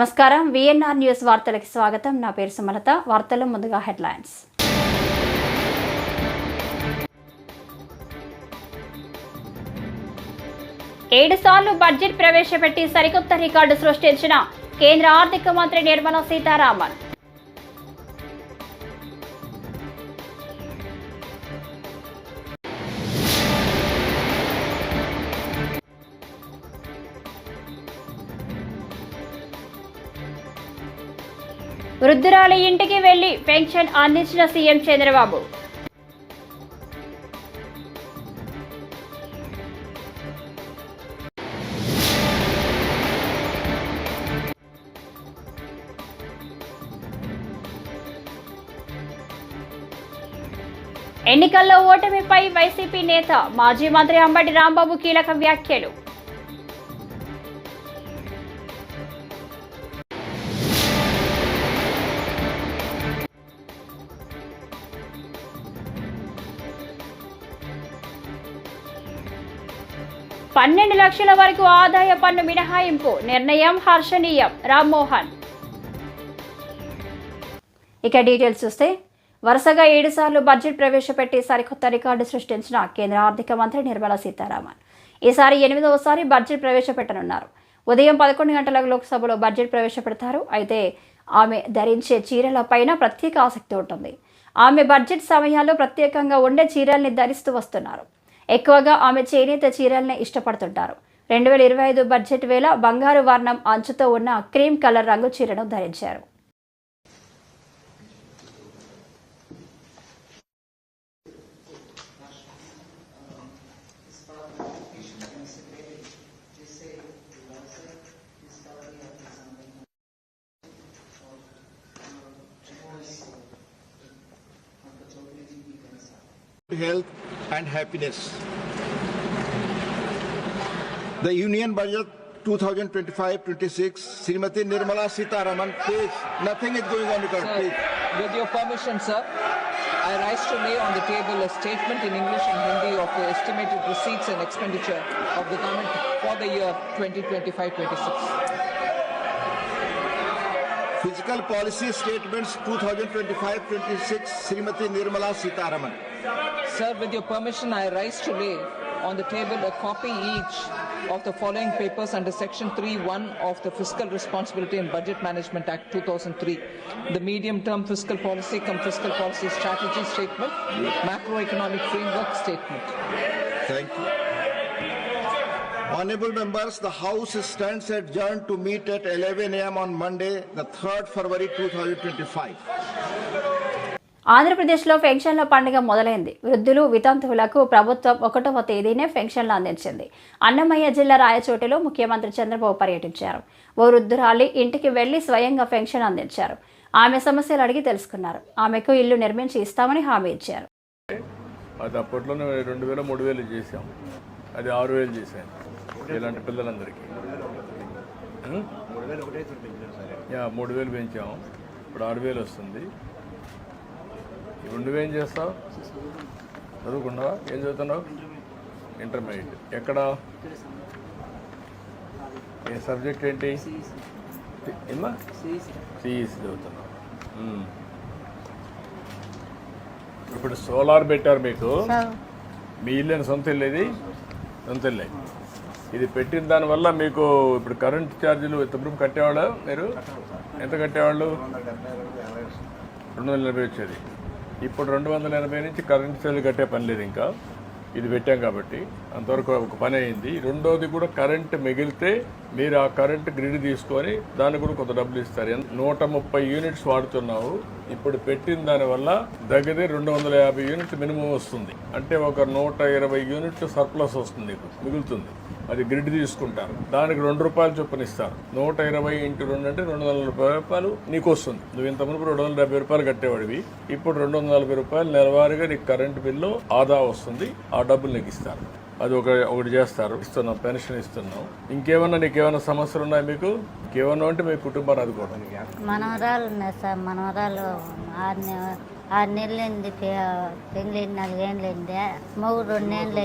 నమస్కారం. VNR news వార్తలకు స్వాగతం. నా పేరు సుమలత. వార్తలు ముందుగా హెడ్లైన్స్. ఏడు సార్లు బడ్జెట్ ప్రవేశపెట్టి సరికొత్త రికార్డు సృష్టించిన కేంద్ర ఆర్థిక మంత్రి నిర్మలా సీతారామన్. వృద్ధురాలి ఇంటికి వెళ్ళి పెన్షన్ అందించిన సీఎం చంద్రబాబు. ఎన్నికల్లో ఓటమిపై వైసీపీ నేత మాజీ మంత్రి అంబటి రాంబాబు కీలక వ్యాఖ్యలు. పన్నెండు లక్షల వరకు ఆదాయ పన్ను మినహాయింపు. నిర్ణయం హర్షణీయం. రామ్మోహన్. ఇక డీటెయిల్స్ చూస్తే వరుసగా ఏడుసార్లు బడ్జెట్ ప్రవేశపెట్టి సరికొత్త రికార్డు సృష్టించిన కేంద్ర ఆర్థిక మంత్రి నిర్మలా సీతారామన్. ఈసారి ఎనిమిదవసారి బడ్జెట్ ప్రవేశపెట్టనున్నారు. ఉదయం పదకొండు గంటలకు లోక్సభలో బడ్జెట్ ప్రవేశపెడతారు. అయితే ఆమె ధరించే చీరల పైన ప్రత్యేక ఆసక్తి ఉంటుంది. ఆమె బడ్జెట్ సమయాల్లో ప్రత్యేకంగా ఉండే చీరల్ని ధరిస్తూ వస్తున్నారు. ఎక్కువగా ఆమె చేనేత చీరల్ని ఇష్టపడుతుంటారు. రెండు వేల ఇరవై ఐదు బడ్జెట్ వేళ బంగారు వర్ణం అంచుతో ఉన్న క్రీమ్ కలర్ రంగు చీరను ధరించారు. health and happiness. The Union Budget 2025-26, Srimati Nirmala Sitaraman, please, nothing is going on record, Sir, please. with your permission, sir, I rise to lay on the table a statement in English and Hindi of the estimated receipts and expenditure of the government for the year 2025-26. Fiscal Policy Statements 2025-26, Srimati Nirmala Sitaraman. Sir, with your permission, I rise to lay on the table a copy each of the following papers under Section 3.1 of the Fiscal Responsibility and Budget Management Act 2003. The medium-term fiscal policy cum fiscal policy strategy statement, macroeconomic framework statement. Thank you. Honorable members, the House stands adjourned to meet at 11 a.m. on Monday, the 3rd February 2025. ఆంధ్రప్రదేశ్లో పెన్షన్ల పండుగ మొదలైంది. వృద్ధులు వితంతువులకు ప్రభుత్వం ఒకటవ తేదీనే పెన్షన్లు అందించింది. అన్నమయ్య జిల్లా రాయచోటిలో ముఖ్యమంత్రి చంద్రబాబు పర్యటించారు. ఓ వృద్ధురాలి ఇంటికి వెళ్ళి స్వయంగా పెన్షన్ అందించారు. ఆమె సమస్యలు అడిగి తెలుసుకున్నారు. ఆమెకు ఇల్లు నిర్మించి ఇస్తామని హామీ ఇచ్చారు. అది అప్పట్లోనే రెండు వేల మూడు వేలు చేసాం అది ఆరు వేలు చేశాను. ఇలాంటి పిల్లలందరికీ? యా మూడు వేలు పెంచాం. ఇప్పుడు ఆరు వేలు వస్తుంది. ఇప్పుడు నువ్వేం చేస్తావు? చదువుకున్నావా ఏం చదువుతున్నావు? ఇంటర్మీడియట్. ఎక్కడ? ఏ సబ్జెక్ట్ ఏంటి? ఏమా సిఈసి చదువుతున్నావు. ఇప్పుడు సోలార్ పెట్టారు మీకు. మీ ఇల్లు సొంత ఇల్లు ఇది? సొంత ఇల్లే. ఇది పెట్టిన దానివల్ల మీకు ఇప్పుడు కరెంట్ ఛార్జీలు ఎంతప్పుడు కట్టేవాళ్ళు మీరు? ఎంత కట్టేవాళ్ళు? రెండు వందల ఎనభై వచ్చేది. ఇప్పుడు రెండు వందల ఎనభై నుంచి కరెంట్ ఛార్జీలు కట్టే పని లేదు ఇంకా. ఇది పెట్టాం కాబట్టి అంతవరకు ఒక పని అయింది. రెండోది కూడా కరెంట్ మిగిలితే మీరు ఆ కరెంట్ గ్రిడ్ తీసుకొని దానికి కూడా కొంత డబ్బులు ఇస్తారు. నూట ముప్పై యూనిట్స్ వాడుతున్నావు. ఇప్పుడు పెట్టిన దానివల్ల దగ్గర రెండు వందల యాభై యూనిట్ మినిమం వస్తుంది. అంటే ఒక నూట ఇరవై యూనిట్ సర్ప్లస్ వస్తుంది. మిగులుతుంది. అది గ్రిడ్ తీసుకుంటారు. దానికి రెండు రూపాయలు చొప్పున ఇస్తారు. నూట ఇరవై ఇంటూ రెండు అంటే రెండు వందల ముప్పై రూపాయలు నీకు వస్తుంది. నువ్వు ఇంత మునుపు రెండు వందల డెబ్బై రూపాయలు కట్టేవాడివి. ఇప్పుడు రెండు వందల నలభై రూపాయలు నెలవారీగా నీకు కరెంటు బిల్లు ఆదా వస్తుంది. ఆ డబ్బులు నీకు ఇస్తారు. అది ఒక ఒకటి చేస్తారు. ఇస్తున్నాం పెన్షన్ ఇస్తున్నాం. ఇంకేమన్నా నీకేమైనా సమస్యలు ఉన్నాయి మీకు? ఇంకేమన్నా అంటే మీ కుటుంబాన్ని ఆదుకోవడం మనవరాలు ఉన్నాయి సార్. మనవరాలు ఆరు ఆరు నెలలైంది పెళ్ళి నాలుగేళ్ళైంది మూడు రెండు నెలలు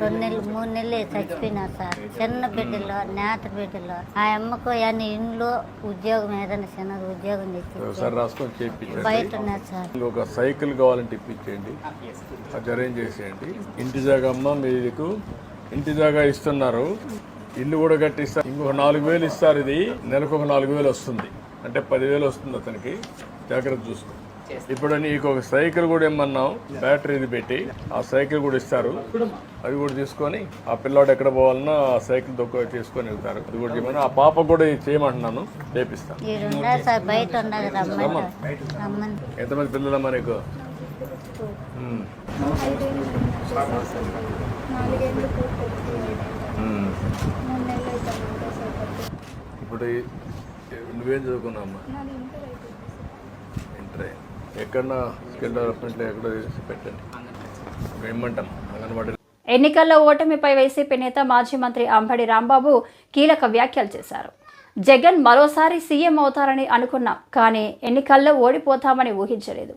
రెండు నెలలు మూడు నెలలు చచ్చిపోయినారు సార్. చిన్న బిడ్డలో నేత బిడ్డలో. ఆ అమ్మకు అన్ని ఇంట్లో ఉద్యోగం ఏదైనా చిన్న ఉద్యోగం చేయించండి బయట ఉన్నారు సార్. ఒక సైకిల్ కావాలంటే ఇప్పించేయండి. అది అరేంజ్ చేసేయండి. ఇంటి జాగా అమ్మ మీకు ఇంటి జాగా ఇస్తున్నారు. ఇల్లు కూడా కట్టిస్తారు ఇంకొక నాలుగు వేలు ఇస్తారు ఇది. నెలకు ఒక నాలుగు వేలు వస్తుంది. అంటే పదివేలు వస్తుంది అతనికి. జాగ్రత్త చూసుకో. ఇప్పుడు నీకు ఒక సైకిల్ కూడా ఇమ్మన్నాం బ్యాటరీది పెట్టి. ఆ సైకిల్ కూడా ఇస్తారు. అది కూడా తీసుకొని ఆ పిల్లాడు ఎక్కడ పోవాలన్నా ఆ సైకిల్ దొక్క తీసుకొని వెళ్తారు. అది కూడా చేయమని ఆ పాప కూడా చేయమంటున్నాను చేపిస్తాను ఎంతమంది పిల్లలమ్మా నీకు. ఇప్పుడు నువ్వేం చదువుకున్నావమ్మా ఇంటర్ ఎక్కడన్నా స్కిల్ డెవలప్మెంట్లో ఎక్కడ పెట్టండి. అంగన్వాడీ ఎన్నికల్లో ఓటమిపై వైసీపీ నేత మాజీ మంత్రి అంబడి రాంబాబు కీలక వ్యాఖ్యలు చేశారు. జగన్ మరోసారి సీఎం అవుతారని అనుకున్నాం కానీ ఎన్నికల్లో ఓడిపోతామని ఊహించలేదు.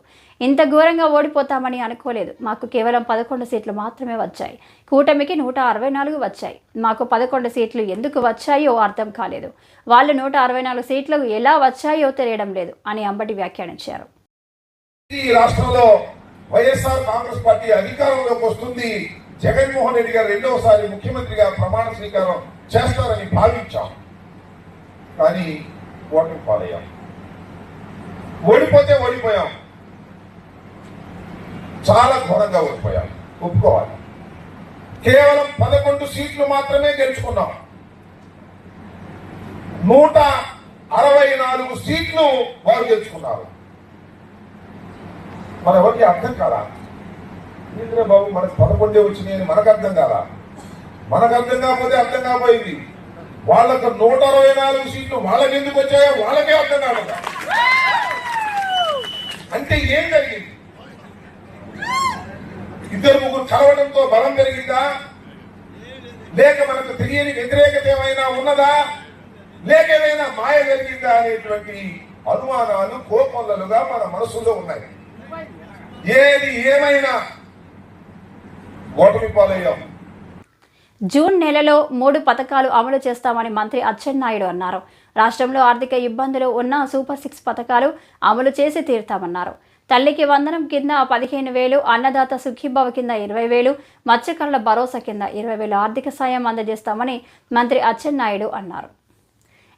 ఇంత ఘోరంగా ఓడిపోతామని అనుకోలేదు. మాకు కేవలం పదకొండు సీట్లు మాత్రమే వచ్చాయి. కూటమికి నూట అరవై నాలుగు వచ్చాయి. మాకు పదకొండు సీట్లు ఎందుకు వచ్చాయో అర్థం కాలేదు. వాళ్ళు నూట అరవై నాలుగు సీట్లు ఎలా వచ్చాయో తెలియడం లేదు అని అంబటి వ్యాఖ్యానించారు. ఈ రాష్ట్రంలో వైఎస్ఆర్ కాంగ్రెస్ పార్టీ అధికారంలోకి వస్తుంది. జగన్మోహన్ రెడ్డి గారు రెండవసారి ముఖ్యమంత్రిగా ప్రమాణ స్వీకారం చేస్తారని భావించాం. కానీ ఓటమి పాలయ్యాం. ఓడిపోతే ఓడిపోయాం. చాలా ఘోరంగా ఓడిపోయాం. ఒప్పుకోవాలి. కేవలం పదకొండు సీట్లు మాత్రమే గెలుచుకున్నాం. నూట అరవై నాలుగు సీట్లు వారు గెలుచుకున్నారు. మన ఎవరికి అర్థం కాదా ఏంద్రా బాబు మనకు పదకొండే వచ్చినాయని మనకు అర్థం కాదా మనకు అర్థం కాకపోతే అర్థం కాపోయింది వాళ్ళకు నూట అరవై నాలుగు సీట్లు వాళ్ళకి ఎందుకు వచ్చాయో వాళ్ళకే అర్థం కాదు అంటే ఏం జరిగింది? ఇద్దరు ముగ్గురు కలవడంతో బలం పెరిగిందా? లేక మనకు తెలియని వ్యతిరేకత ఏమైనా ఉన్నదా? లేక ఏమైనా మాయ జరిగిందా అనేటువంటి అనుమానాలు కోపంలలుగా మన మనసులో ఉన్నాయి. ఏది ఏమైనా ఓటమి పాలయ్యాం. జూన్ నెలలో మూడు పథకాలు అమలు చేస్తామని మంత్రి అచ్చెన్నాయుడు అన్నారు. రాష్ట్రంలో ఆర్థిక ఇబ్బందులు ఉన్న సూపర్ సిక్స్ పథకాలు అమలు చేసి తీరుతామన్నారు. తల్లికి వందనం కింద పదిహేను వేలు అన్నదాత సుఖీభవ కింద ఇరవై వేలు మత్స్యకారుల భరోసా కింద ఇరవై వేలు ఆర్థిక సాయం అందజేస్తామని మంత్రి అచ్చెన్నాయుడు అన్నారు.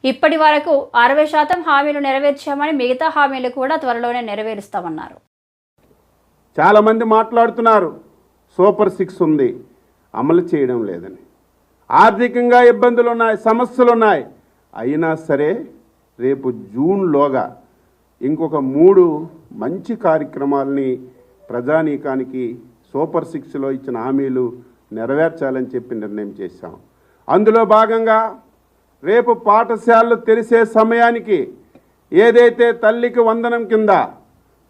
ఇప్పటి వరకు అరవై శాతం హామీలు నెరవేర్చామని మిగతా హామీలు కూడా త్వరలోనే నెరవేరుస్తామన్నారు. చాలామంది మాట్లాడుతున్నారు సూపర్ సిక్స్ ఉంది అమలు చేయడం లేదని. ఆర్థికంగా ఇబ్బందులు ఉన్నాయి సమస్యలు ఉన్నాయి అయినా సరే రేపు జూన్లోగా ఇంకొక మూడు మంచి కార్యక్రమాలని ప్రజానీకానికి సూపర్ సిక్స్లో ఇచ్చిన హామీలు నెరవేర్చాలని చెప్పి నిర్ణయం చేశాం. అందులో భాగంగా రేపు పాఠశాలలు తెరిసే సమయానికి ఏదైతే తల్లికి వందనం కింద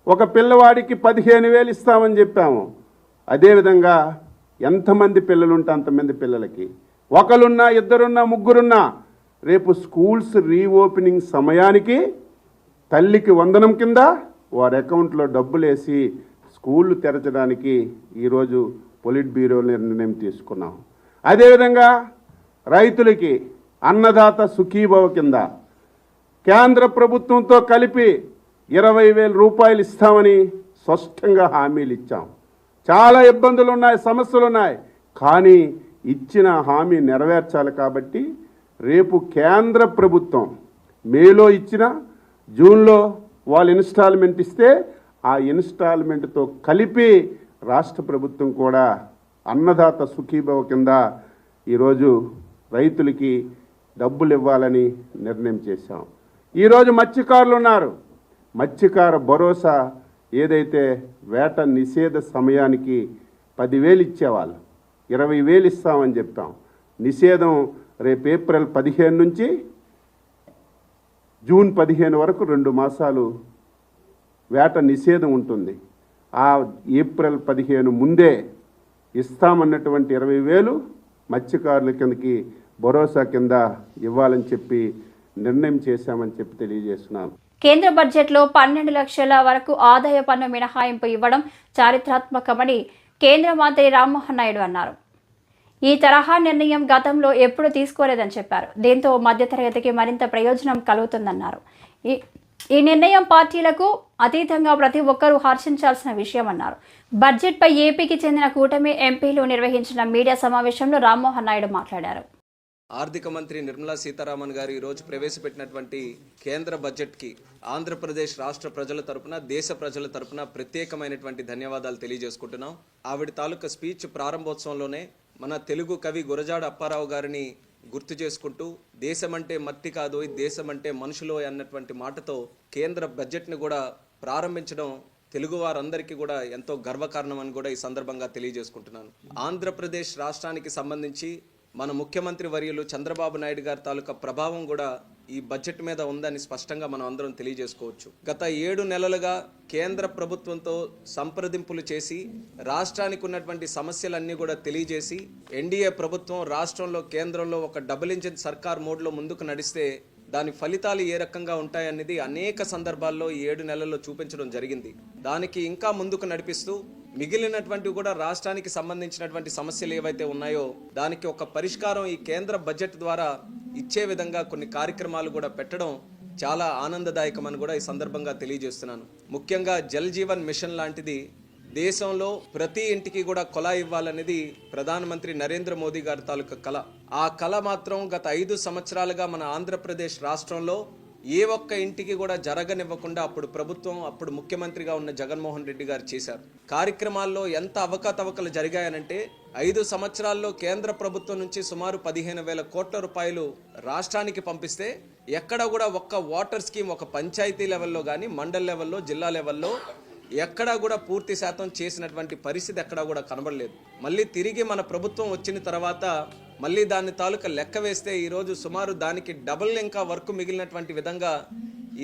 ఒక పిల్లవాడికి పదిహేను వేలు ఇస్తామని చెప్పాము. అదేవిధంగా ఎంతమంది పిల్లలు ఉంటే అంతమంది పిల్లలకి. ఒకరున్నా ఇద్దరున్నా ముగ్గురున్నా రేపు స్కూల్స్ రీఓపెనింగ్ సమయానికి తల్లికి వందనం కింద వారి అకౌంట్లో డబ్బులు వేసి స్కూళ్ళు తెరచడానికి ఈరోజు పొలిట్ బ్యూరో నిర్ణయం తీసుకున్నాం. అదేవిధంగా రైతులకి అన్నదాత సుఖీభవ కింద కేంద్ర ప్రభుత్వంతో కలిపి ఇరవై వేల రూపాయలు ఇస్తామని స్పష్టంగా హామీలు ఇచ్చాం చాలా ఇబ్బందులు ఉన్నాయి సమస్యలు ఉన్నాయి కానీ ఇచ్చిన హామీ నెరవేర్చాలి కాబట్టి రేపు కేంద్ర ప్రభుత్వం మేలో ఇచ్చిన జూన్లో వాళ్ళు ఇన్స్టాల్మెంట్ ఇస్తే ఆ ఇన్స్టాల్మెంట్తో కలిపి రాష్ట్ర ప్రభుత్వం కూడా అన్నదాత సుఖీభవ కింద ఈరోజు రైతులకి డబ్బులు ఇవ్వాలని నిర్ణయం చేశాం. ఈరోజు మత్స్యకారులు ఉన్నారు. మత్స్యకార భరోసా ఏదైతే వేట నిషేధ సమయానికి పదివేలు ఇచ్చేవాళ్ళు ఇరవై వేలు ఇస్తామని చెప్తాం. నిషేధం రేపు ఏప్రిల్ పదిహేను నుంచి జూన్ పదిహేను వరకు రెండు మాసాలు వేట నిషేధం ఉంటుంది. ఆ ఏప్రిల్ పదిహేను ముందే ఇస్తామన్నటువంటి ఇరవై వేలు మత్స్యకారుల కిందకి భరోసా కింద ఇవ్వాలని చెప్పి నిర్ణయం చేశామని చెప్పి తెలియజేస్తున్నాను. కేంద్ర బడ్జెట్లో పన్నెండు లక్షల వరకు ఆదాయ పన్ను మినహాయింపు ఇవ్వడం చారిత్రాత్మకమని కేంద్ర మంత్రి రామ్మోహన్ నాయుడు అన్నారు. ఈ తరహా నిర్ణయం గతంలో ఎప్పుడు తీసుకోలేదని చెప్పారు. దీంతో మధ్యతరగతికి మరింత ప్రయోజనం కలుగుతుందన్నారు. ఈ ఈ నిర్ణయం పార్టీలకు అతీతంగా ప్రతి ఒక్కరూ హర్షించాల్సిన విషయం అన్నారు. బడ్జెట్పై ఏపీకి చెందిన కూటమి ఎంపీలు నిర్వహించిన మీడియా సమావేశంలో రామ్మోహన్ నాయుడు మాట్లాడారు. ఆర్థిక మంత్రి నిర్మలా సీతారామన్ గారు ఈరోజు ప్రవేశపెట్టినటువంటి కేంద్ర బడ్జెట్కి ఆంధ్రప్రదేశ్ రాష్ట్ర ప్రజల తరపున దేశ ప్రజల తరపున ప్రత్యేకమైనటువంటి ధన్యవాదాలు తెలియజేసుకుంటున్నాం. ఆవిడ తాలూకా స్పీచ్ ప్రారంభోత్సవంలోనే మన తెలుగు కవి గురజాడ అప్పారావు గారిని గుర్తు చేసుకుంటూ దేశమంటే మట్టి కాదు దేశం అంటే మనుషులో అన్నటువంటి మాటతో కేంద్ర బడ్జెట్ని కూడా ప్రారంభించడం తెలుగు వారందరికీ కూడా ఎంతో గర్వకారణం అని కూడా ఈ సందర్భంగా తెలియజేసుకుంటున్నాను. ఆంధ్రప్రదేశ్ రాష్ట్రానికి సంబంధించి మన ముఖ్యమంత్రి వర్యులు చంద్రబాబు నాయుడు గారి తాలూకా ప్రభావం కూడా ఈ బడ్జెట్ మీద ఉందని స్పష్టంగా మనం అందరం తెలియజేసుకోవచ్చు. గత ఏడు నెలలుగా కేంద్ర ప్రభుత్వంతో సంప్రదింపులు చేసి రాష్ట్రానికి ఉన్నటువంటి సమస్యలన్నీ కూడా తెలియజేసి ఎన్డీఏ ప్రభుత్వం రాష్ట్రంలో కేంద్రంలో ఒక డబుల్ ఇంజిన్ సర్కార్ మోడ్లో ముందుకు నడిస్తే దాని ఫలితాలు ఏ రకంగా ఉంటాయనేది అనేక సందర్భాల్లో ఈ ఏడు నెలల్లో చూపించడం జరిగింది. దానికి ఇంకా ముందుకు నడిపిస్తూ మిగిలినటువంటివి కూడా రాష్ట్రానికి సంబంధించినటువంటి సమస్యలు ఏవైతే ఉన్నాయో దానికి ఒక పరిష్కారం ఈ కేంద్ర బడ్జెట్ ద్వారా ఇచ్చే విధంగా కొన్ని కార్యక్రమాలు కూడా పెట్టడం చాలా ఆనందదాయకమని కూడా ఈ సందర్భంగా తెలియజేస్తున్నాను. ముఖ్యంగా జల్ జీవన్ మిషన్ లాంటిది దేశంలో ప్రతి ఇంటికి కూడా కొలా ఇవ్వాలనేది ప్రధానమంత్రి నరేంద్ర మోదీ గారి తాలూకా కళ ఆ కళ మాత్రం గత ఐదు సంవత్సరాలుగా మన ఆంధ్రప్రదేశ్ రాష్ట్రంలో ఏ ఒక్క ఇంటికి కూడా జరగనివ్వకుండా అప్పుడు ప్రభుత్వం అప్పుడు ముఖ్యమంత్రిగా ఉన్న జగన్మోహన్ రెడ్డి గారు చేశారు. కార్యక్రమాల్లో ఎంత అవకతవకలు జరిగాయనంటే ఐదు సంవత్సరాల్లో కేంద్ర ప్రభుత్వం నుంచి సుమారు పదిహేను వేల కోట్ల రూపాయలు రాష్ట్రానికి పంపిస్తే ఎక్కడ కూడా ఒక్క వాటర్ స్కీమ్ ఒక పంచాయతీ లెవెల్లో కానీ మండల్ లెవెల్లో జిల్లా లెవెల్లో ఎక్కడా కూడా పూర్తి శాతం చేసినటువంటి పరిస్థితి ఎక్కడా కూడా కనబడలేదు. మళ్ళీ తిరిగి మన ప్రభుత్వం వచ్చిన తర్వాత మళ్ళీ దాని తాలూకా లెక్క వేస్తే ఈరోజు సుమారు దానికి డబుల్ ఇంకా వర్క్ మిగిలినటువంటి విధంగా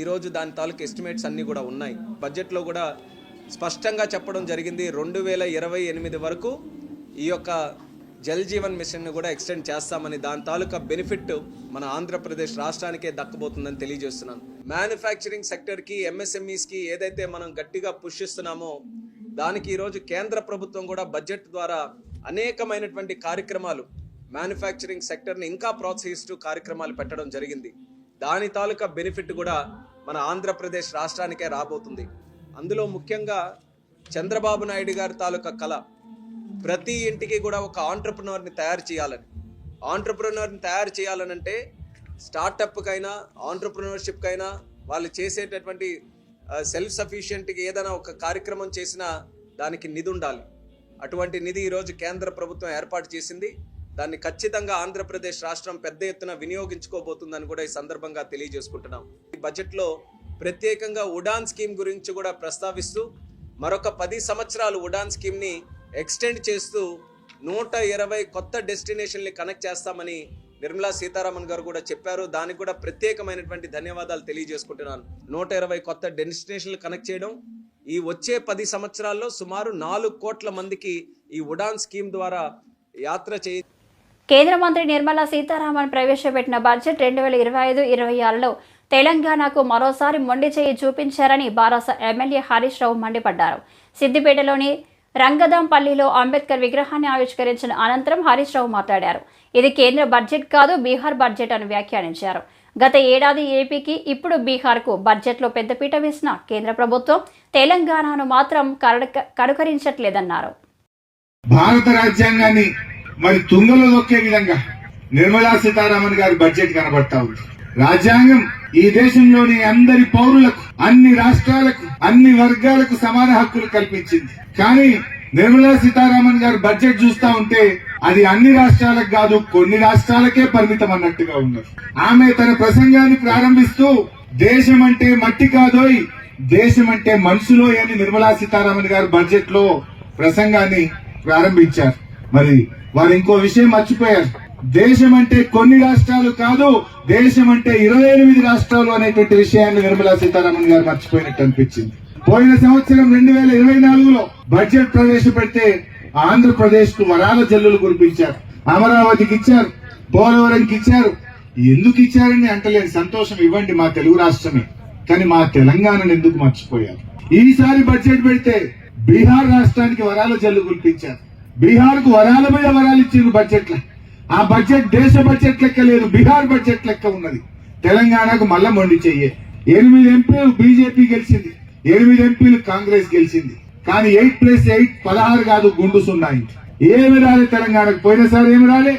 ఈరోజు దాని తాలూకా ఎస్టిమేట్స్ అన్నీ కూడా ఉన్నాయి. బడ్జెట్లో కూడా స్పష్టంగా చెప్పడం జరిగింది. రెండు వేల ఇరవై ఎనిమిది వరకు ఈ యొక్క జల్ జీవన్ మిషన్ను కూడా ఎక్స్టెండ్ చేస్తామని దాని తాలూకా బెనిఫిట్ మన ఆంధ్రప్రదేశ్ రాష్ట్రానికే దక్కబోతుందని తెలియజేస్తున్నాను. మ్యానుఫ్యాక్చరింగ్ సెక్టర్కి ఎంఎస్ఎంఈస్కి ఏదైతే మనం గట్టిగా పుష్టిస్తున్నామో దానికి ఈరోజు కేంద్ర ప్రభుత్వం కూడా బడ్జెట్ ద్వారా అనేకమైనటువంటి కార్యక్రమాలు మ్యానుఫ్యాక్చరింగ్ సెక్టర్ని ఇంకా ప్రోత్సహిస్తూ కార్యక్రమాలు పెట్టడం జరిగింది. దాని తాలూకా బెనిఫిట్ కూడా మన ఆంధ్రప్రదేశ్ రాష్ట్రానికే రాబోతుంది. అందులో ముఖ్యంగా చంద్రబాబు నాయుడు గారి తాలూకా కళ ప్రతి ఇంటికి కూడా ఒక ఆంటర్ప్రినర్ని తయారు చేయాలని. ఆంటర్ప్రినర్ని తయారు చేయాలనంటే స్టార్టప్కైనా ఆంటర్ప్రినర్షిప్కైనా వాళ్ళు చేసేటటువంటి సెల్ఫ్ సఫిషియెంట్కి ఏదైనా ఒక కార్యక్రమం చేసినా దానికి నిధి ఉండాలి. అటువంటి నిధి ఈరోజు కేంద్ర ప్రభుత్వం ఏర్పాటు చేసింది. దాన్ని ఖచ్చితంగా ఆంధ్రప్రదేశ్ రాష్ట్రం పెద్ద ఎత్తున వినియోగించుకోబోతుందని కూడా ఈ సందర్భంగా తెలియజేసుకుంటున్నాం. ఈ బడ్జెట్లో ప్రత్యేకంగా ఉడాన్ స్కీమ్ గురించి కూడా ప్రస్తావిస్తూ మరొక పది సంవత్సరాలు ఉడాన్ స్కీమ్ని ఎక్స్టెండ్ చేస్తూ నూట ఇరవై కొత్త డెస్టినేషన్ని కనెక్ట్ చేస్తామని నిర్మలా సీతారామన్ గారు కూడా చెప్పారు. దానికి కూడా ప్రత్యేకమైనటువంటి ధన్యవాదాలు తెలియజేసుకుంటున్నాను. నూట ఇరవై కొత్త డెస్టినేషన్లు కనెక్ట్ చేయడం ఈ వచ్చే పది సంవత్సరాల్లో సుమారు నాలుగు కోట్ల మందికి ఈ ఉడాన్ స్కీమ్ ద్వారా యాత్ర చేయ కేంద్ర మంత్రి నిర్మలా సీతారామన్ ప్రవేశపెట్టిన బడ్జెట్ రెండు వేల ఇరవై ఐదు ఇరవై ఆరులో తెలంగాణకు మరోసారి మొండి చేయి చూపించారని బారాస ఎమ్మెల్యే హరీష్ రావు మండిపడ్డారు. సిద్దిపేటలోని రంగదంపల్లిలో అంబేద్కర్ విగ్రహాన్ని ఆవిష్కరించిన అనంతరం హరీష్ రావు మాట్లాడారు. ఇది కేంద్ర బడ్జెట్ కాదు బీహార్ బడ్జెట్ అని వ్యాఖ్యానించారు. గత ఏడాది ఏపీకి ఇప్పుడు బీహార్కు బడ్జెట్లో పెద్దపీట వేసిన కేంద్ర ప్రభుత్వం తెలంగాణను మాత్రం కరక కడుకరించట్లేదన్నారు భారత రాజ్యాంగాన్ని మరి తుంగలో దొక్కే విధంగా నిర్మలా సీతారామన్ గారి బడ్జెట్ కనబడతా ఉంది. రాజ్యాంగం ఈ దేశంలోని అందరి పౌరులకు అన్ని రాష్ట్రాలకు అన్ని వర్గాలకు సమాన హక్కులు కల్పించింది. కానీ నిర్మలా సీతారామన్ గారు బడ్జెట్ చూస్తా ఉంటే అది అన్ని రాష్ట్రాలకు కాదు కొన్ని రాష్ట్రాలకే పరిమితం అన్నట్టుగా ఉన్నారు ఆమె తన ప్రసంగాన్ని ప్రారంభిస్తూ దేశం అంటే మట్టి కాదోయ్ దేశం అంటే మనసులో అని నిర్మలా సీతారామన్ గారు బడ్జెట్లో ప్రసంగాన్ని ప్రారంభించారు. మరి వారు ఇంకో విషయం మర్చిపోయారు దేశం అంటే కొన్ని రాష్ట్రాలు కాదు దేశం అంటే ఇరవై ఎనిమిది రాష్ట్రాలు అనేటువంటి విషయాన్ని నిర్మలా సీతారామన్ గారు మర్చిపోయినట్టు అనిపించింది. పోయిన సంవత్సరం రెండు వేల ఇరవై నాలుగులో బడ్జెట్ ప్రవేశపెడితే ఆంధ్రప్రదేశ్కు వరాల జల్లులు కురిపించారు. అమరావతికి ఇచ్చారు పోలవరంకి ఇచ్చారు. ఎందుకు ఇచ్చారని అంటలేని సంతోషం ఇవ్వండి మా తెలుగు రాష్ట్రమే. కానీ మా తెలంగాణను ఎందుకు మర్చిపోయారు? ఈసారి బడ్జెట్ పెడితే బీహార్ రాష్ట్రానికి వరాల జల్లు కురిపించారు. బీహార్కు వరాల మీద వరాలు ఇచ్చిండ్రు బడ్జెట్ ఆ బడ్జెట్ దేశ బడ్జెట్ లెక్క లేదు బీహార్ బడ్జెట్ లెక్క ఉన్నది. తెలంగాణకు మళ్ళా మొండి చెయ్యే. ఎనిమిది ఎంపీలు బీజేపీ గెలిచింది ఎనిమిది ఎంపీలు కాంగ్రెస్ గెలిచింది. కానీ ఎయిట్ ప్లస్ ఎయిట్ పదహారు కాదు గుండు సున్నా ఏమి రాలే తెలంగాణకు పోయినసారి ఏమి రాలే?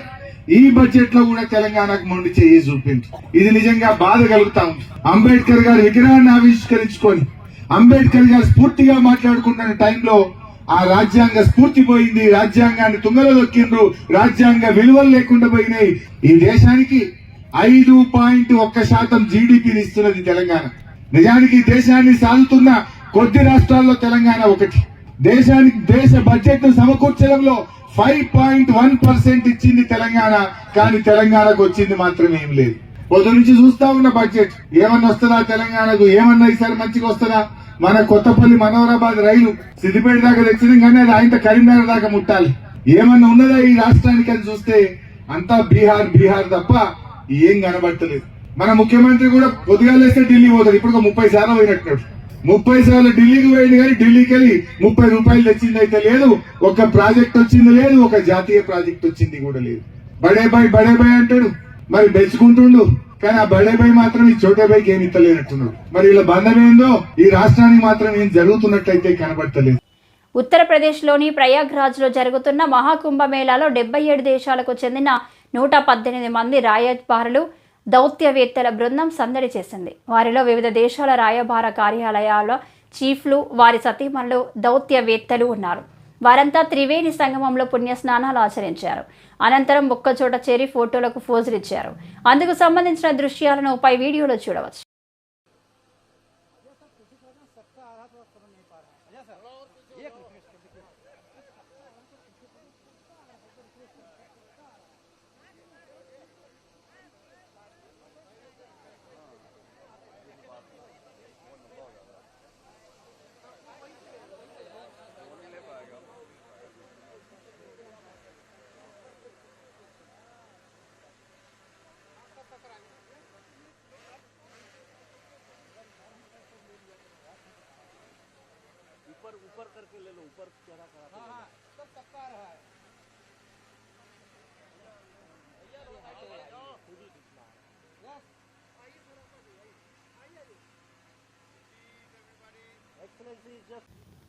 ఈ బడ్జెట్లో కూడా తెలంగాణకు మొండి చెయ్యి చూపింది ఇది నిజంగా బాధ కలుగుతా ఉంది. అంబేద్కర్ గారు విగ్రహాన్ని ఆవిష్కరించుకొని అంబేద్కర్ గారు స్ఫూర్తిగా మాట్లాడుకుంటున్న టైంలో ఆ రాజ్యాంగ స్ఫూర్తి పోయింది రాజ్యాంగాన్ని తుంగలో దొక్కిండ్రు రాజ్యాంగ విలువలు లేకుండా పోయినాయి. ఈ దేశానికి ఐదు పాయింట్ ఒక్క శాతం జీడిపిని ఇస్తున్నది తెలంగాణ. నిజానికి ఈ దేశాన్ని సాగుతున్న కొద్ది రాష్ట్రాల్లో తెలంగాణ ఒకటి. దేశానికి దేశ బడ్జెట్ను సమకూర్చడంలో ఫైవ్ పాయింట్ వన్ పర్సెంట్ ఇచ్చింది తెలంగాణ కానీ తెలంగాణకు వచ్చింది మాత్రం ఏం లేదు. పొద్దు నుంచి చూస్తా ఉన్న బడ్జెట్ ఏమన్నా వస్తుందా తెలంగాణకు? ఏమన్నా ఈసారి మంచిగా వస్తుందా? మన కొత్తపల్లి మనోహరాబాద్ రైలు సిద్దిపేట దాకా తెచ్చినాం కానీ అది ఆయన కరీంనగర్ దాకా ముట్టాలి. ఏమన్నా ఉన్నదా ఈ రాష్ట్రానికి అని చూస్తే? అంతా బీహార్ బీహార్ తప్ప ఏం కనబడతలేదు. మన ముఖ్యమంత్రి కూడా పొద్దుగాలేస్తే ఢిల్లీ పోతాడు. ఇప్పుడు ముప్పై సార్లు పోయినట్టు. ముప్పై సార్లు ఢిల్లీకి పోయింది కానీ ఢిల్లీకి వెళ్ళి ముప్పై రూపాయలు తెచ్చింది అయితే లేదు. ఒక ప్రాజెక్ట్ వచ్చింది లేదు. ఒక జాతీయ ప్రాజెక్ట్ వచ్చింది కూడా లేదు. బడే బాయ్ బడే బాయ్ అంటాడు. మరి మెచ్చుకుంటుండు. కానీ ఆ బడే మాత్రం ఈ చోటే ఏమి ఇస్తలేనట్టున్నాడు మరి వీళ్ళ బంధం ఏందో ఈ రాష్ట్రానికి మాత్రం ఏం జరుగుతున్నట్టయితే కనబడతలేదు. ఉత్తరప్రదేశ్లోని ప్రయాగ్రాజ్లో జరుగుతున్న మహాకుంభ మేళాలో డెబ్బై ఏడు దేశాలకు చెందిన నూట పద్దెనిమిది మంది రాయబారులు దౌత్యవేత్తల బృందం సందడి చేసింది. వారిలో వివిధ దేశాల రాయబార కార్యాలయాల చీఫ్లు వారి సతీమణులు దౌత్యవేత్తలు ఉన్నారు. వారంతా త్రివేణి సంగమంలో పుణ్య స్నానాలు ఆచరించారు. అనంతరం ఒక్కచోట చేరి ఫోటోలకు ఫోజులు ఇచ్చారు. అందుకు సంబంధించిన దృశ్యాలను పై వీడియోలో చూడవచ్చు.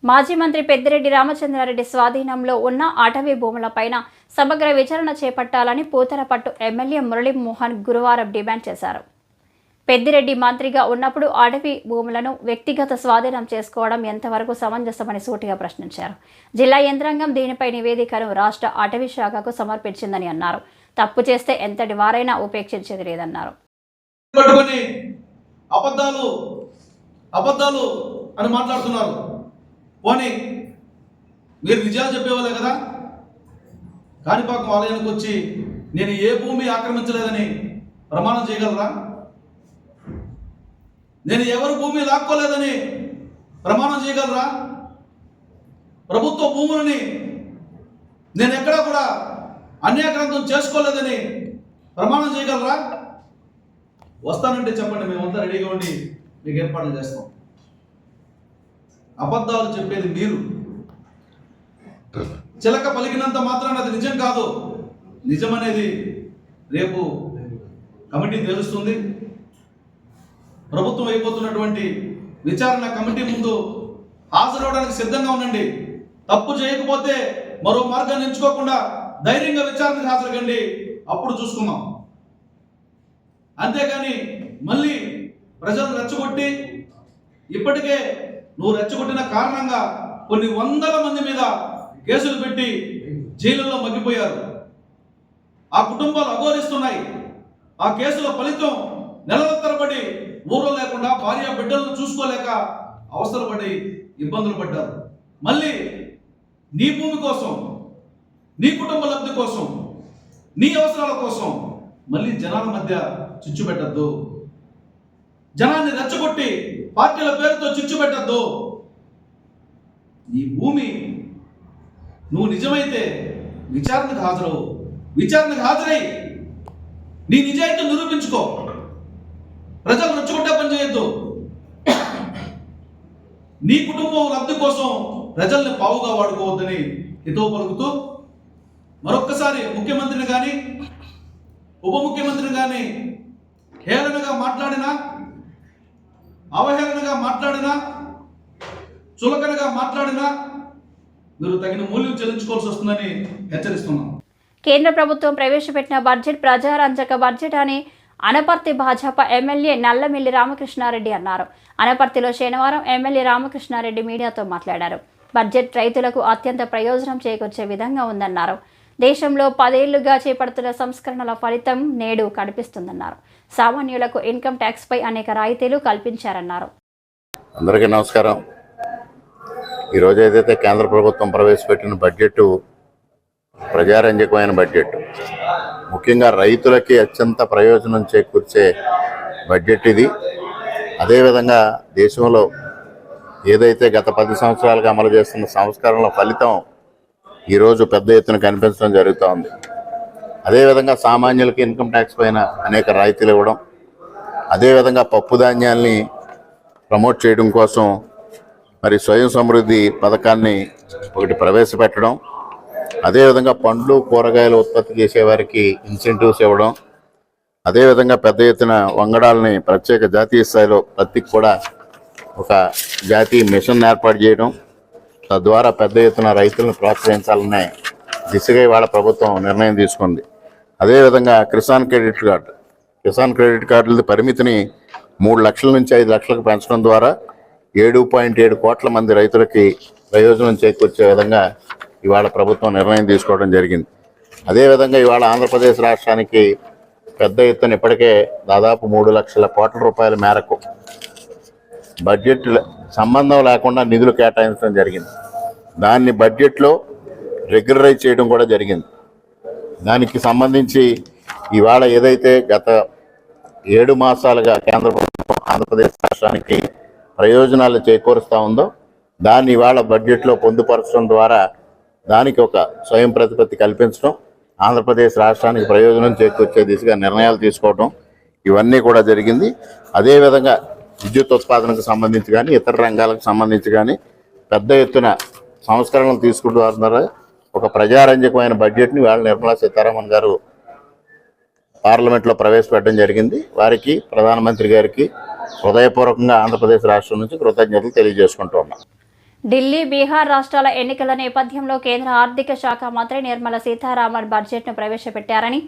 మాజీ మంత్రి పెద్దిరెడ్డి రామచంద్రారెడ్డి స్వాధీనంలో ఉన్న అటవీ భూములపైన సమగ్ర విచారణ చేపట్టాలని పూతలపట్టు ఎమ్మెల్యే మురళీమోహన్ గురువారం డిమాండ్ చేశారు. పెద్దిరెడ్డి మంత్రిగా ఉన్నప్పుడు అటవీ భూములను వ్యక్తిగత స్వాధీనం చేసుకోవడం ఎంతవరకు సమంజసమని సూటిగా ప్రశ్నించారు. జిల్లా యంత్రాంగం దీనిపై నివేదికను రాష్ట్ర అటవీ శాఖకు సమర్పించిందని అన్నారు. తప్పు చేస్తే ఎంతటి వారైనా ఉపేక్షించేది లేదన్నారు. అబద్ధాలు అబద్ధాలు అని మాట్లాడుతున్నారు. పోనీ మీరు నిజాలు చెప్పేవాళ్ళే కదా? కాణిపాకం ఆలయానికి వచ్చి నేను ఏ భూమి ఆక్రమించలేదని ప్రమాణం చేయగలరా? నేను ఎవరి భూమి లాక్కోలేదని ప్రమాణం చేయగలరా? ప్రభుత్వ భూములని నేను ఎక్కడా కూడా అన్యాక్రాంతం చేసుకోలేదని ప్రమాణం చేయగలరా? వస్తానంటే చెప్పండి మేమంతా రెడీగా ఉండి మీకు ఏర్పాట్లు చేస్తాం. అబద్ధాలు చెప్పేది మీరు. చిలక పలికినంత మాత్రాన అది నిజం కాదు. నిజం అనేది రేపు కమిటీ తెలుస్తుంది ప్రభుత్వం అయిపోతున్నటువంటి విచారణ కమిటీ ముందు హాజరవడానికి సిద్ధంగా ఉండండి. తప్పు చేయకపోతే మరో మార్గాన్ని ఎంచుకోకుండా ధైర్యంగా విచారణకు హాజరుకండి అప్పుడు చూసుకుందాం. అంతేగాని మళ్ళీ ప్రజలు రెచ్చగొట్టి ఇప్పటికే నువ్వు రెచ్చగొట్టిన కారణంగా కొన్ని వందల మంది మీద కేసులు పెట్టి జైలులో మగ్గిపోయారు. ఆ కుటుంబాలు అఘోరిస్తున్నాయి. ఆ కేసుల ఫలితం నెలల తరబడి ఊర్లో లేకుండా భార్య బిడ్డలను చూసుకోలేక అవసరం పడి ఇబ్బందులు పడ్డారు. మళ్ళీ నీ భూమి కోసం నీ కుటుంబ లబ్ధి కోసం నీ అవసరాల కోసం మళ్ళీ జనాల మధ్య చిచ్చు పెట్టద్దు. జనాన్ని రెచ్చగొట్టి పార్టీల పేరుతో చిచ్చు పెట్టద్దు. నీ భూమి నువ్వు నిజమైతే విచారణకు హాజరవు. విచారణకు హాజరై నీ నిజాయితీ నిరూపించుకో. ప్రజలు రెచ్చగొట్టే పని చేయొద్దు. నీ కుటుంబం లబ్ధి కోసం ప్రజల్ని పావుగా వాడుకోవద్దని హితవు పలుకుతూ మరొక్కసారి ముఖ్యమంత్రిని కానీ ఉప ముఖ్యమంత్రిని కానీ హేళనగా మాట్లాడినా అవహేళనగా మాట్లాడినా చులకనగా మాట్లాడినా మీరు తగిన మూల్యం చెల్లించుకోవాల్సి వస్తుందని హెచ్చరిస్తున్నాం. కేంద్ర ప్రభుత్వం ప్రవేశపెట్టిన బడ్జెట్ ప్రజారంజక బడ్జెట్ అని అనపర్తి భాజపా ఎమ్మెల్యే నల్లమిల్లి రామకృష్ణారెడ్డి అన్నారు. అనపర్తిలో శనివారం ఎమ్మెల్యే రామకృష్ణారెడ్డి మీడియాతో మాట్లాడారు. బడ్జెట్ రైతులకు అత్యంత ప్రయోజనం చేకూర్చే విధంగా ఉందన్నారు. దేశంలో పదేళ్ళుగా చేపడుతున్న సంస్కరణల ఫలితం నేడు కనిపిస్తుందన్నారు. సామాన్యులకు ఇన్కమ్ ట్యాక్స్పై అనేక రాయితీలు కల్పించారన్నారు. అందరికీ నమస్కారం. ఈరోజు ఏదైతే కేంద్ర ప్రభుత్వం ప్రవేశపెట్టిన బడ్జెట్ ప్రజారంజకమైన బడ్జెట్ ముఖ్యంగా రైతులకి అత్యంత ప్రయోజనం చేకూర్చే బడ్జెట్ ఇది. అదేవిధంగా దేశంలో ఏదైతే గత పది సంవత్సరాలుగా అమలు చేస్తున్న సంస్కరణల ఫలితం ఈరోజు పెద్ద ఎత్తున కనిపించడం జరుగుతూ ఉంది అదేవిధంగా సామాన్యులకి ఇన్కమ్ ట్యాక్స్ పైన అనేక రాయితీలు ఇవ్వడం అదేవిధంగా పప్పు ధాన్యాల్ని ప్రమోట్ చేయడం కోసం మరి స్వయం సమృద్ధి పథకాన్ని ఒకటి ప్రవేశపెట్టడం అదేవిధంగా పండ్లు కూరగాయలు ఉత్పత్తి చేసేవారికి ఇన్సెంటివ్స్ ఇవ్వడం అదేవిధంగా పెద్ద ఎత్తున వంగడాలని ప్రత్యేక జాతీయ స్థాయిలో పత్తికి కూడా ఒక జాతీయ మిషన్ ఏర్పాటు చేయడం తద్వారా పెద్ద ఎత్తున రైతులను ప్రోత్సహించాలనే దిశగా ఇవాళ ప్రభుత్వం నిర్ణయం తీసుకుంది. అదేవిధంగా Kisan credit card. Kisan credit కార్డుల పరిమితిని మూడు లక్షల నుంచి ఐదు లక్షలకు పెంచడం ద్వారా ఏడు పాయింట్ ఏడు కోట్ల మంది రైతులకి ప్రయోజనం చేకూర్చే విధంగా ఇవాళ ప్రభుత్వం నిర్ణయం తీసుకోవడం జరిగింది. అదేవిధంగా ఇవాళ ఆంధ్రప్రదేశ్ రాష్ట్రానికి పెద్ద ఎత్తున ఇప్పటికే దాదాపు మూడు లక్షల కోట్ల రూపాయల మేరకు బడ్జెట్ సంబంధం లేకుండా నిధులు కేటాయించడం జరిగింది. దాన్ని బడ్జెట్లో రెగ్యులరైజ్ చేయడం కూడా జరిగింది. దానికి సంబంధించి ఇవాళ ఏదైతే గత ఏడు మాసాలుగా కేంద్ర ప్రభుత్వం ఆంధ్రప్రదేశ్ రాష్ట్రానికి ప్రయోజనాలు చేకూరుస్తూ ఉందో దాన్ని ఇవాళ బడ్జెట్లో పొందుపరచడం ద్వారా దానికి ఒక స్వయం ప్రతిపత్తి కల్పించడం ఆంధ్రప్రదేశ్ రాష్ట్రానికి ప్రయోజనం చేకూర్చే దిశగా నిర్ణయాలు తీసుకోవడం ఇవన్నీ కూడా జరిగింది. అదేవిధంగా విద్యుత్ ఉత్పాదనకు సంబంధించి కానీ ఇతర రంగాలకు సంబంధించి కానీ పెద్ద ఎత్తున సంస్కరణలు తీసుకుంటూ ఒక ప్రజారంజకమైన బడ్జెట్ని వాళ్ళ నిర్మలా సీతారామన్ గారు పార్లమెంట్లో ప్రవేశపెట్టడం జరిగింది. వారికి ప్రధానమంత్రి గారికి హృదయపూర్వకంగా ఆంధ్రప్రదేశ్ రాష్ట్రం నుంచి కృతజ్ఞతలు తెలియజేసుకుంటూ ఉన్నాం. ఢిల్లీ బీహార్ రాష్ట్రాల ఎన్నికల నేపథ్యంలో కేంద్ర ఆర్థిక శాఖ మంత్రి నిర్మలా సీతారామన్ బడ్జెట్ను ప్రవేశపెట్టారని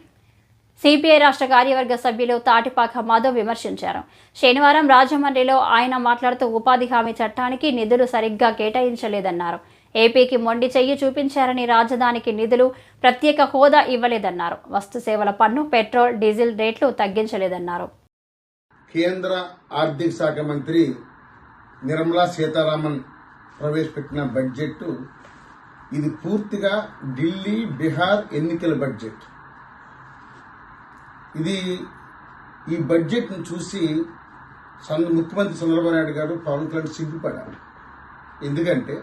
సిపిఐ రాష్ట్ర కార్యవర్గ సభ్యులు తాటిపాక మాధవ్ విమర్శించారు. శనివారం రాజమండ్రిలో ఆయన మాట్లాడుతూ ఉపాధి హామీ చట్టానికి నిధులు సరిగ్గా కేటాయించలేదన్నారు. ఏపీకి మొండి చెయ్యి చూపించారని రాజధానికి నిధులు ప్రత్యేక హోదా ఇవ్వలేదన్నారు. వస్తు సేవల పన్ను పెట్రోల్ డీజిల్ రేట్లు తగ్గించలేదన్నారు. కేంద్ర ఆర్థిక శాఖ మంత్రి నిర్మలా సీతారామన్ ప్రవేశపెట్టిన బడ్జెట్ ఇది పూర్తిగా ఢిల్లీ బీహార్ ఎన్నికల బడ్జెట్ ఇది ఈ బడ్జెట్ను చూసి ముఖ్యమంత్రి చంద్రబాబు నాయుడు గారు పవన్ కళ్యాణ్ సిగ్గుపడారు. ఎందుకంటే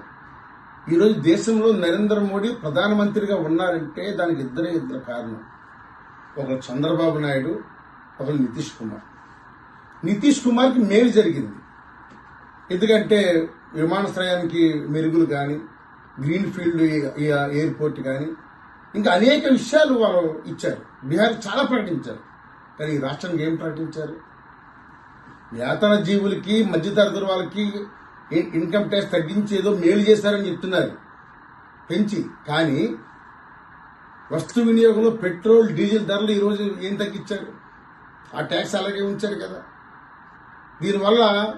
ఈరోజు దేశంలో నరేంద్ర మోడీ ప్రధానమంత్రిగా ఉన్నారంటే దానికి ఇద్దరే ఇద్దరు కారణం. ఒకరు చంద్రబాబు నాయుడు ఒకరు నితీష్ కుమార్. నితీష్ కుమార్కి మేలు జరిగింది. ఎందుకంటే విమానాశ్రయానికి మెరుగులు కానీ గ్రీన్ ఫీల్డ్ ఎయిర్పోర్ట్ కానీ ఇంకా అనేక విషయాలు వాళ్ళు ఇచ్చారు. బీహార్ చాలా ప్రకటించారు. కానీ ఈ రాష్ట్రానికి ఏం ప్రకటించారు? యాతన జీవులకి మధ్యతరగతి వాళ్ళకి ఇన్కమ్ ట్యాక్స్ తగ్గించి ఏదో మేలు చేశారని చెప్తున్నారు. పెంచి. కానీ వస్తు వినియోగంలో పెట్రోల్ డీజిల్ ధరలు ఈరోజు ఏం తగ్గించారు? ఆ ట్యాక్స్ అలాగే ఉంచారు కదా. దీనివల్ల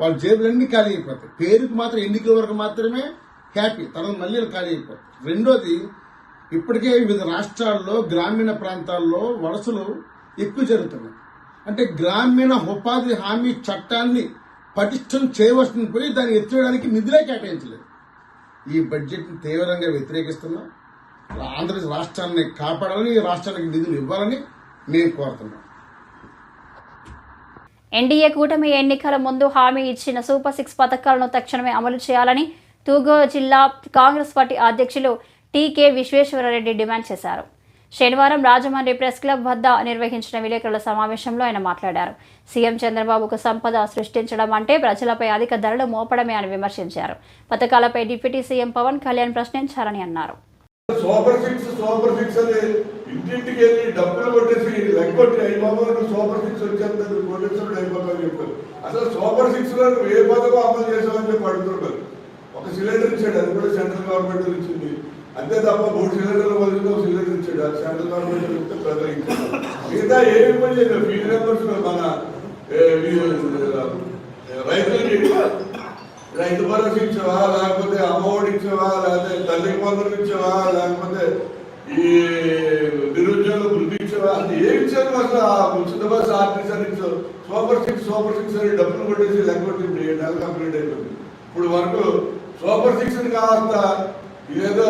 వాళ్ళ జేబులన్నీ ఖాళీ అయిపోతాయి. పేరుకు మాత్రం ఎన్నికల వరకు మాత్రమే హ్యాపీ. తర్వాత మళ్ళీ ఖాళీ అయిపోతాయి రెండోది ఇప్పటికే వివిధ రాష్ట్రాల్లో గ్రామీణ ప్రాంతాల్లో వలసలు ఎక్కువ జరుగుతున్నాయి. అంటే గ్రామీణ ఉపాధి హామీ చట్టాన్ని పటిష్టం చేయవలసింది పోయి దాన్ని ఎత్తివేయడానికి నిధులే కేటాయించలేదు. ఈ బడ్జెట్ని తీవ్రంగా వ్యతిరేకిస్తున్నాం. ఆంధ్రప్రదేశ్ రాష్ట్రాన్ని కాపాడాలని ఈ రాష్ట్రానికి నిధులు ఇవ్వాలని మేము కోరుతున్నాం. ఎన్డీఏ కూటమి ఎన్నికల ముందు హామీ ఇచ్చిన సూపర్ సిక్స్ పథకాలను తక్షణమే అమలు చేయాలని తూగో జిల్లా కాంగ్రెస్ పార్టీ అధ్యక్షులు టీకే విశ్వేశ్వరరెడ్డి డిమాండ్ చేశారు. శనివారం రాజమండ్రి ప్రెస్ క్లబ్ వద్ద నిర్వహించిన విలేకరుల సమావేశంలో ఆయన మాట్లాడారు. సీఎం చంద్రబాబుకు సంపద సృష్టించడం అంటే ప్రజలపై అధిక ధరలు మోపడమే అని విమర్శించారు. పథకాలపై డిప్యూటీ సీఎం పవన్ కళ్యాణ్ ప్రశ్నించారని అన్నారు. సూపర్ సిక్స్ సూపర్ సిక్స్ అని ఇంటింటికి వెళ్ళి డబ్బులు కొట్టేసి లెక్కొట్టి సూపర్ సిక్స్ చెప్పారు. అసలు సూపర్ సిక్స్లో ఏ పథకం అమలు చెప్పి అడుగుతున్నారు ఒక సిలిండర్ ఇచ్చాడు అది కూడా సెంట్రల్ గవర్నమెంట్ ఇచ్చింది అంతే తప్ప మూడు సిలిండర్లు బదులు సిలిండర్ ఇచ్చాడు. అది సెంట్రల్ గవర్నమెంట్ చెప్తే ప్రజలు ఇచ్చాడు మిగతా ఏమి పని చేయలేదు. ఫీజు నెంబర్స్ మన ఏ, రైతులకి రైతు భరోసా ఇచ్చావా? లేకపోతే అమ్మఒడి ఇచ్చావా? లేకపోతే తల్లి వందలు ఇచ్చావా? లేకపోతే ఈ నిరుద్యోగ వృద్ధి ఇచ్చావా? అది ఏమి ఇచ్చారు అసలు? ఆ ఉచిత బస్ ఆర్టీసీ అని సూపర్ సిక్స్ సూపర్ సిక్స్ అని డబ్బులు కొట్టేసి లెక్కొట్టింది ఏడు నెలలు కంప్లీట్ అయిపోయింది. ఇప్పుడు వరకు సూపర్ సిక్స్ అని కాస్త ఇదేదో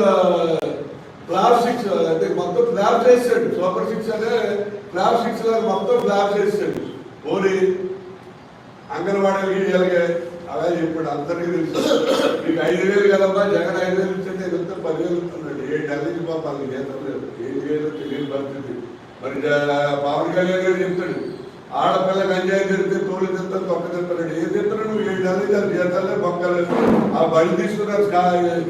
ఫ్లాప్ సిక్స్ అంటే మొత్తం ఫ్లాప్ చేసాడు సూపర్ సిక్స్ అనే ఫ్లాప్ సిక్స్ లాగా మొత్తం ఫ్లాప్ చేసాడు ఓరి అంగన్వాడీలకి వీళ్ళకి అలా చెప్పాడు. అందరికీ తెలుసు. మీకు ఐదు వేలు కదమ్మా జగన్ ఐదు వేలు ఇచ్చింది ఇదంతా పదివేలు ఇస్తున్నాడు ఏ డల్లికి నుంచి పాప లేదు ఏం చేయాలో తెలియని పరిస్థితి. మరి జ- పవన్ కళ్యాణ్ గారు చెప్తాడు. ఆడపిల్ల గంజాయి తిరిగితే తోలు తింటారు తొక్క తింటాడు ఏ తింటారు నువ్వు? ఏడు నెలల నుంచి జీతాలే బొక్కలే ఆ బళ్ళు తీసుకున్నారు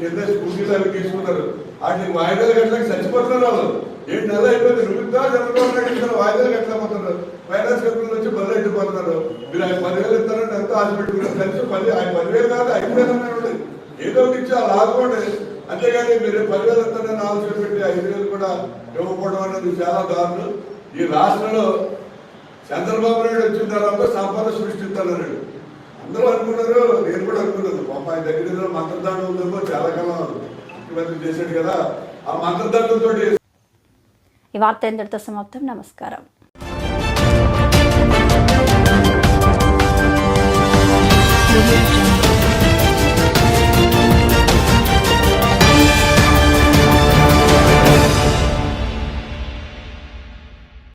కింద స్కూటీలు అవి తీసుకున్నారు. వాటికి వాయిదాలు గట్లకి చచ్చిపోతున్నారు వాళ్ళు. ఏడు నెలలు అయిపోయింది. నువ్వు ఇంకా చంద్రబాబు ఇద్దరు వాయిదాలు కట్టలేకపోతున్నారు ఫైనాన్స్ కంపెనీలు వచ్చి బళ్ళు ఎట్టిపోతున్నారు మీరు ఆయన పదివేలు ఇస్తారని ఎంతో ఆశ పెట్టుకున్నారు కలిసి పది ఆయన పదివేలు కాదు ఐదు వేలు అన్నాడు. ఏదో ఒకటి ఇచ్చి అలా ఆదుకోండి. అంతేగాని మీరు పదివేలు ఇస్తారని ఆలోచన పెట్టి ఐదు వేలు కూడా ఇవ్వకపోవడం అనేది చాలా దారుణం. ఈ రాష్ట్రంలో చంద్రబాబు నాయుడు వచ్చిన తర్వాత సంపద సృష్టిస్తానన్నాడు అందరూ అనుకున్నారు నేను కూడా అనుకున్నాను. పాప ఆయన దగ్గర మంత్రదానం ఉందేమో చాలా కాలం ముఖ్యమంత్రి చేశాడు కదా. ఆ మంత్రదానంతో ఈ వార్త ఎంతటితో సమాప్తం. నమస్కారం.